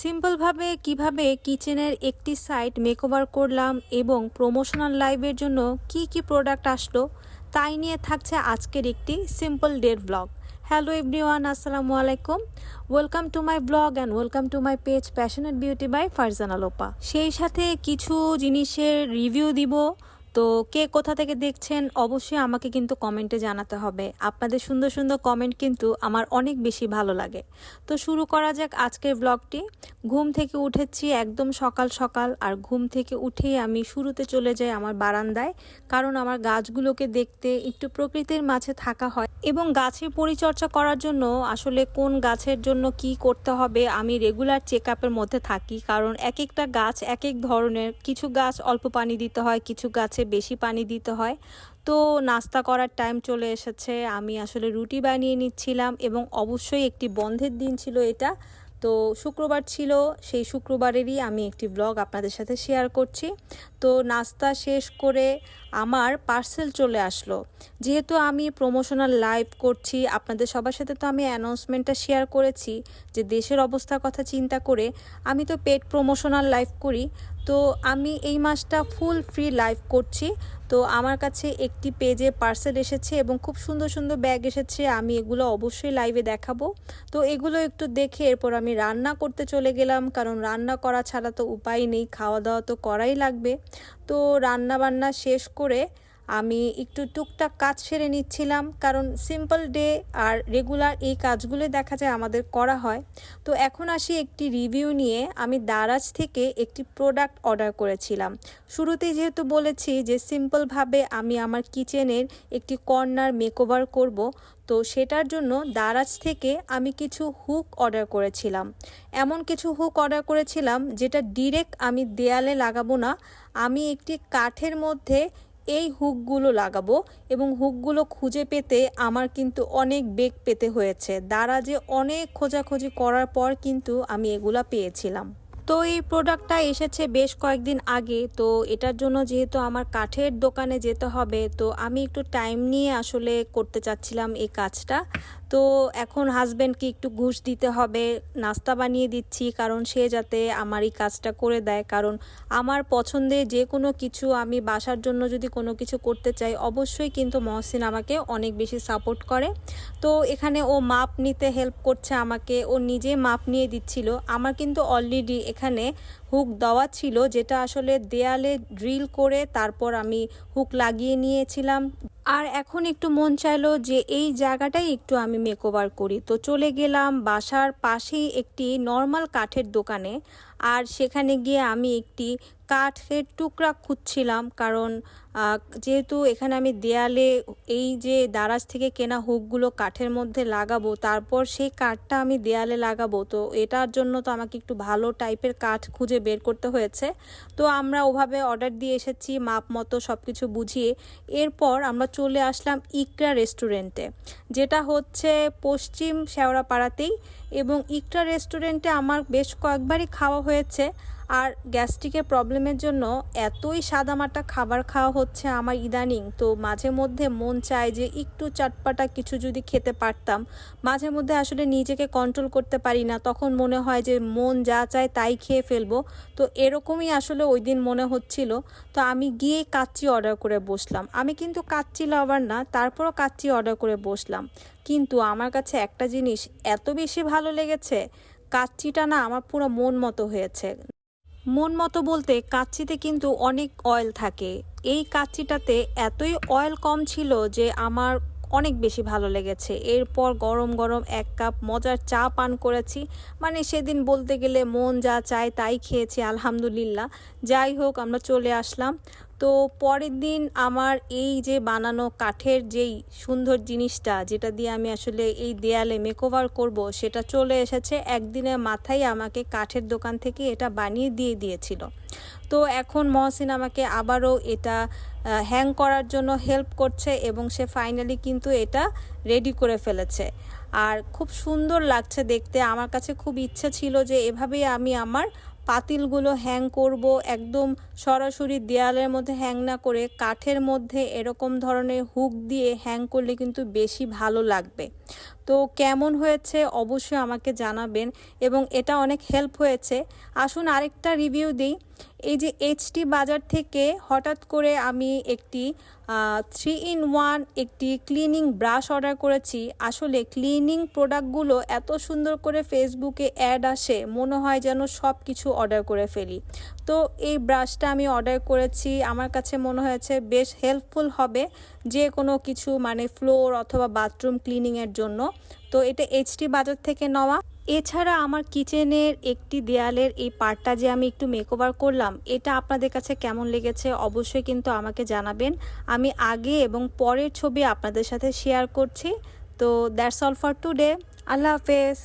সিম্পলভাবে কীভাবে কিচেনের একটি সাইট মেকওভার করলাম এবং প্রমোশনাল লাইভের জন্য কি কি প্রোডাক্ট আসলো, তাই নিয়ে থাকছে আজকের একটি সিম্পল ডের ব্লগ। হ্যালো এভরিওয়ান, আসসালামু আলাইকুম। Welcome to my blog and welcome to my page passionate beauty by Farzana Lopa. সেই সাথে কিছু জিনিসের রিভিউ দিব তো কে কোথা থেকে দেখছেন, অবশ্যই আমাকে কিন্তু কমেন্টে জানাতে হবে। আপনাদের সুন্দর সুন্দর কমেন্ট কিন্তু আমার অনেক বেশি ভালো লাগে। তো শুরু করা যাক আজকের ব্লগটি ঘুম থেকে উঠেছি একদম সকাল সকাল, আর ঘুম থেকে উঠেই আমি শুরুতে চলে যাই আমার বারান্দায়, কারণ আমার গাছগুলোকে দেখতে একটু প্রকৃতির মাঝে থাকা হয়। এবং গাছের পরিচর্যা করার জন্য আসলে কোন গাছের জন্য কি করতে হবে, আমি রেগুলার চেক আপের মধ্যে থাকি। কারণ এক একটা গাছ এক এক ধরনের, কিছু গাছ অল্প পানি দিতে হয়, কিছু গাছে বেশি পানি দিতে হয়। তো নাস্তা করার টাইম চলে এসেছে। আমি আসলে রুটি বানিয়ে নিচ্ছিলাম এবং অবশ্যই একটি বন্ধের দিন ছিল এটা। তো শুক্রবার ছিল, সেই শুক্রবারেরই আমি একটি ব্লগ আপনাদের সাথে শেয়ার করছি। তো নাস্তা শেষ করে আমার পার্সেল চলে আসলো। যেহেতু আমি প্রমোশনাল লাইভ করছি, আপনাদের সবার সাথে তো আমি অ্যানাউন্সমেন্টটা শেয়ার করেছি যে দেশের অবস্থার কথা চিন্তা করে আমি তো পেট প্রমোশনাল লাইভ করি। তো আমি এই মাসটা ফুল ফ্রি লাইভ করছি। তো আমার কাছে একটি পেজে পার্সেল এসেছে এবং খুব সুন্দর সুন্দর ব্যাগ এসেছে। আমি এগুলো অবশ্যই লাইভে দেখাবো। তো এগুলো একটু দেখে এরপর আমি রান্না করতে চলে গেলাম। কারণ রান্না করা ছাড়া তো উপায় নেই খাওয়া দাওয়া তো করাই লাগবে। তো রান্না বান্না শেষ করে আমি একটু টুকটাক কাজ সেরে নিচ্ছিলাম, কারণ সিম্পল ডে আর রেগুলার এই কাজগুলো দেখা যায় আমাদের করা হয়। তো এখন আসি একটি রিভিউ নিয়ে। আমি দারাজ থেকে একটি প্রোডাক্ট অর্ডার করেছিলাম। শুরুতেই যেহেতু বলেছি যে সিম্পলভাবে আমি আমার কিচেনের একটি কর্নার মেকওভার করব, তো সেটার জন্য দারাজ থেকে আমি কিছু হুক অর্ডার করেছিলাম। এমন কিছু হুক অর্ডার করেছিলাম যেটা ডিরেক্ট আমি দেয়ালে লাগাবো না। আমি একটি কাঠের মধ্যে এই হুকগুলো লাগাবো এবং হুকগুলো খুঁজে পেতে আমার কিন্তু অনেক বেগ পেতে হয়েছে। দ্বারা যে অনেক খোঁজাখুঁজি করার পর কিন্তু আমি এগুলা পেয়েছিলাম। তো এই প্রোডাক্টটা এসেছে বেশ কয়েকদিন আগে। তো এটার জন্য যেহেতু আমার কাঠের দোকানে যেতে হবে, তো আমি একটু টাইম নিয়ে আসলে করতে চাচ্ছিলাম এই কাজটা। তো এখন হাজব্যান্ডকে একটু ঘুষ দিতে হবে, নাস্তা বানিয়ে দিচ্ছি, কারণ সে যাতে আমার এই কাজটা করে দেয়। কারণ আমার পছন্দের যে কোনো কিছু আমি বাসার জন্য যদি কোনো কিছু করতে চাই, অবশ্যই কিন্তু মহসিন আমাকে অনেক বেশি সাপোর্ট করে। তো এখানে ও মাপ নিতে হেল্প করছে আমাকে। ও নিজে মাপ নিয়ে দিচ্ছিল। আমার কিন্তু অলরেডি এখানে হুক দেওয়া ছিল, যেটা আসলে দেয়ালে ড্রিল করে তারপর আমি হুক লাগিয়ে নিয়েছিলাম। আর এখন একটু মন চাইলো যে এই জায়গাটাই একটু আমি মেকওভার করি। তো চলে গেলাম বাসার পাশেই একটি নর্মাল কাঠের দোকানে। আর সেখানে গিয়ে আমি একটি কাঠের টুকরা খুঁজছিলাম, কারণ যেহেতু এখানে আমি দেয়ালে এই যে দারাজ থেকে কেনা হুকগুলো কাঠের মধ্যে লাগাবো, তারপর সেই কাঠটা আমি দেয়ালে লাগাবো, তো এটার জন্য তো আমাকে একটু ভালো টাইপের কাঠ খুঁজে বের করতে হয়েছে। তো আমরা ওভাবে অর্ডার দিয়ে এসেছি, মাপ মতো সব কিছু বুঝিয়ে। এরপর আমরা চলে আসলাম ইকরা রেস্টুরেন্টে, যেটা হচ্ছে পশ্চিম শেওড়াপাড়াতেই এবং ইকটা রেস্টুরেন্টে আমার বেশ কয়েকবারই খাওয়া হয়েছে। আর গ্যাস্ট্রিকের প্রবলেমের জন্য এতই সাদামাটা খাবার খাওয়া হচ্ছে আমার ইদানিং। তো মাঝে মধ্যে মন চায় যে একটু চাটপাটা কিছু যদি খেতে পারতাম। মাঝে মধ্যে আসলে নিজেকে কন্ট্রোল করতে পারি না। তখন মনে হয় যে মন যা চায় তাই খেয়ে ফেলব। তো এরকমই আসলে ওই দিন মনে হচ্ছিল। তো আমি গিয়ে কাচ্চি অর্ডার করে বসলাম। আমি কিন্তু কাচ্চি লাভার না, তারপরও কাচ্চি অর্ডার করে বসলাম। কিন্তু আমার কাছে একটা জিনিস এত বেশি ভালো লেগেছে, কাচ্চিটা না আমার পুরো মন মতো হয়েছে। মন মতো বলতে কাচ্চিতে কিন্তু অনেক অয়েল থাকে। এই কাচ্চিটাতে এতই অয়েল কম ছিল যে আমার অনেক বেশি ভালো লেগেছে। এরপর গরম গরম এক কাপ মজার চা পান করেছি। মানে সেদিন বলতে গেলে মন যা চায় তাই খেয়েছি, আলহামদুলিল্লাহ। যাই হোক, আমরা চলে আসলাম। তো পরের দিন আমার এই যে বানানো কাঠের যেই সুন্দর জিনিসটা, যেটা দিয়ে আমি আসলে এই দেয়ালে মেকওভার করব, সেটা চলে এসেছে একদিনের মাথায় আমাকে কাঠের দোকান থেকে এটা বানিয়ে দিয়ে দিয়েছিল। তো এখন মহসিন আমাকে আবারও এটা হ্যাং করার জন্য হেল্প করছে এবং সে ফাইনালি কিন্তু এটা রেডি করে ফেলেছে। আর খুব সুন্দর লাগছে দেখতে, আমার কাছে খুব ইচ্ছে ছিল যে এভাবেই আমি আমার পাতিলগুলো হ্যাং করব, একদম সরাসরি দেয়ালের মধ্যে হ্যাং না করে কাঠের মধ্যে এরকম ধরনের হুক দিয়ে হ্যাং করলে কিন্তু বেশি ভালো লাগবে। তো কেমন হয়েছে অবশ্যই আমাকে জানাবেন এবং এটা অনেক হেল্প হয়েছে। আসুন আরেকটা রিভিউ দিই। এই যে এইচটি বাজার থেকে হঠাৎ করে আমি একটি থ্রি ইন ওয়ান একটি ক্লিনিং ব্রাশ অর্ডার করেছি। আসলে ক্লিনিং প্রোডাক্টগুলো এত সুন্দর করে ফেসবুকে অ্যাড আসে, মনে হয় যেন সব কিছু অর্ডার করে ফেলি। তো এই ব্রাশটা আমি অর্ডার করেছি, আমার কাছে মনে হয়েছে বেশ হেল্পফুল হবে যে কোনো কিছু মানে ফ্লোর অথবা বাথরুম ক্লিনিংয়ের জন্য। তো এটা এইচটি বাজার থেকে নেওয়া। এছাড়া আমার কিচেনের একটি দেয়ালের এই পার্টটা যে আমি একটু মেকওভার করলাম, এটা আপনাদের কাছে কেমন লেগেছে অবশ্যই কিন্তু আমাকে জানাবেন। আমি আগে এবং পরের ছবি আপনাদের সাথে শেয়ার করছি। তো দ্যাটস অল ফর টুডে আল্লাহ হাফেজ।